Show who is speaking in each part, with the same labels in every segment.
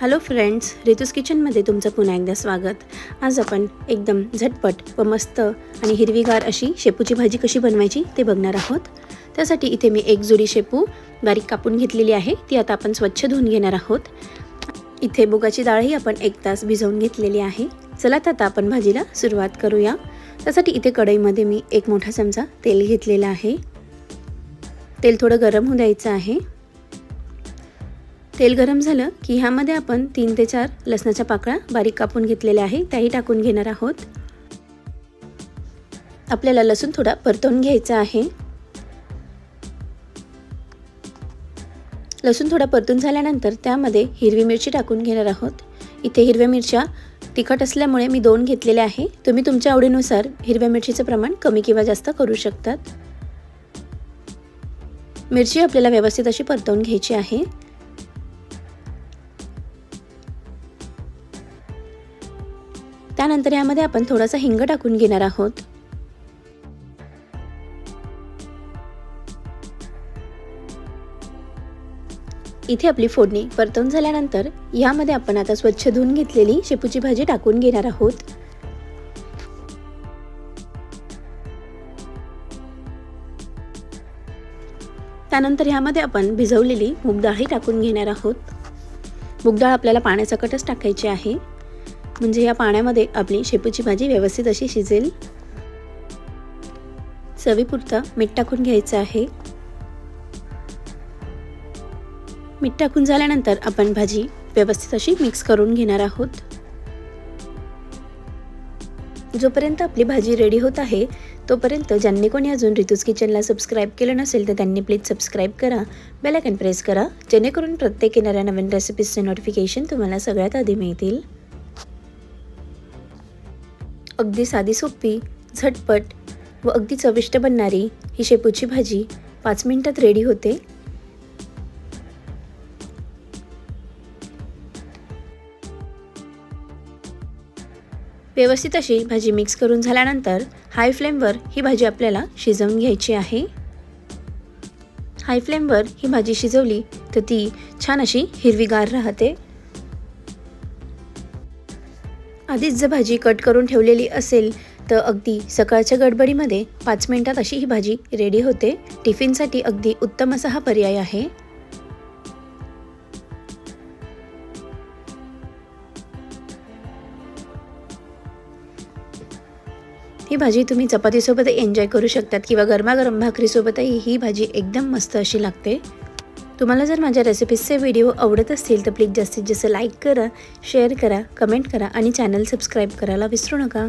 Speaker 1: Hello friends रितूस किचनमध्ये तुमचं पुन्हा एकदा स्वागत. आज आपण एकदम झटपट व मस्त आणि हिरवीगार अशी शेपूची भाजी कशी बनवायची ते बघणार आहोत. त्यासाठी इथे मी एक जुडी शेपू बारीक कापून घेतलेली आहे ती आता आपण स्वच्छ धुवून घेणार आहोत. इथे मुगाची डाळही आपण एक तास भिजवून घेतलेली आहे. चला तर आता आपण भाजीला सुरुवात करूया. त्यासाठी इथे कढईमध्ये मी एक मोठा चमचा तेल घेतलेलं आहे. तेल थोडं गरम होऊ द्यायचं आहे. तेल गरम झालं की ह्यामध्ये आपण तीन ते चार लसणाच्या पाकळ्या बारीक कापून घेतलेल्या आहे त्याही टाकून घेणार आहोत. आपल्याला लसूण थोडा परतवून घ्यायचा आहे. लसूण थोडा परतून झाल्यानंतर त्यामध्ये हिरवी मिरची टाकून घेणार आहोत. इथे हिरव्या मिरच्या तिखट असल्यामुळे मी दोन घेतलेल्या आहे. तुम्ही तुमच्या आवडीनुसार हिरव्या मिरचीचं प्रमाण कमी किंवा जास्त करू शकतात. मिरची आपल्याला व्यवस्थित अशी परतवून घ्यायची आहे. त्यानंतर यामध्ये आपण थोडासा हिंग टाकून घेणार आहोत. इथे आपली फोडणी परतवून झाल्यानंतर यामध्ये आपण आता स्वच्छ धुवून घेतलेली शेपूची भाजी टाकून घेणार आहोत. त्यानंतर ह्यामध्ये आपण भिजवलेली मुगडाळही टाकून घेणार आहोत. मुगडाळ आपल्याला पाण्यासकटच टाकायची आहे. म्हणजे या पाण्यामध्ये आपली शेपूची भाजी व्यवस्थित अशी शिजेल. चवीपुरतं मीठ टाकून घ्यायचं आहे. मीठ टाकून झाल्यानंतर आपण भाजी व्यवस्थित अशी मिक्स करून घेणार आहोत. जोपर्यंत आपली भाजी रेडी होत आहे तोपर्यंत ज्यांनी कोणी अजून रितूज किचनला सबस्क्राईब केलं नसेल तर त्यांनी प्लीज सबस्क्राईब करा. बेल आयकन प्रेस करा जेणेकरून प्रत्येक येणाऱ्या नवीन रेसिपीजचे नोटिफिकेशन तुम्हाला सगळ्यात आधी मिळतील. अगदी साधी सोपी झटपट व अगदी चविष्ट बनणारी ही शेपूची भाजी पाच मिनटात रेडी होते. व्यवस्थित अशी भाजी मिक्स करून झाल्यानंतर हाय फ्लेमवर ही भाजी आपल्याला शिजवून घ्यायची आहे. हाय फ्लेमवर ही भाजी शिजवली तर ती छान अशी हिरवीगार राहते. आधीच जर भाजी कट करून ठेवलेली असेल तर अगदी सकाळच्या गडबडीमध्ये पाच मिनिटात अशी ही भाजी रेडी होते. टिफिनसाठी अगदी उत्तम असा हा पर्याय आहे. ही भाजी तुम्ही चपातीसोबत एन्जॉय करू शकतात किंवा गरमागरम भाकरीसोबतही ही भाजी एकदम मस्त अशी लागते. तुम्हाला जर माझ्या रेसिपीजचे व्हिडिओ आवडत असतील तर प्लीज जास्तीत जास्त लाईक करा शेअर करा कमेंट करा आणि चॅनल सबस्क्राईब करायला विसरू नका.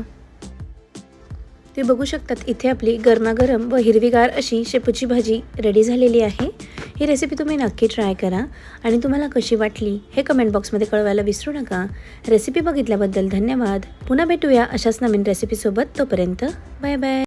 Speaker 1: तुम्ही बघू शकतात इथे आपली गरमागरम व हिरवीगार अशी शेपूची भाजी रेडी झालेली आहे. ही रेसिपी तुम्ही नक्की ट्राय करा आणि तुम्हाला कशी वाटली हे कमेंट बॉक्समध्ये कळवायला विसरू नका. रेसिपी बघितल्याबद्दल धन्यवाद. पुन्हा भेटूया अशाच नवीन रेसिपीसोबत तोपर्यंत बाय बाय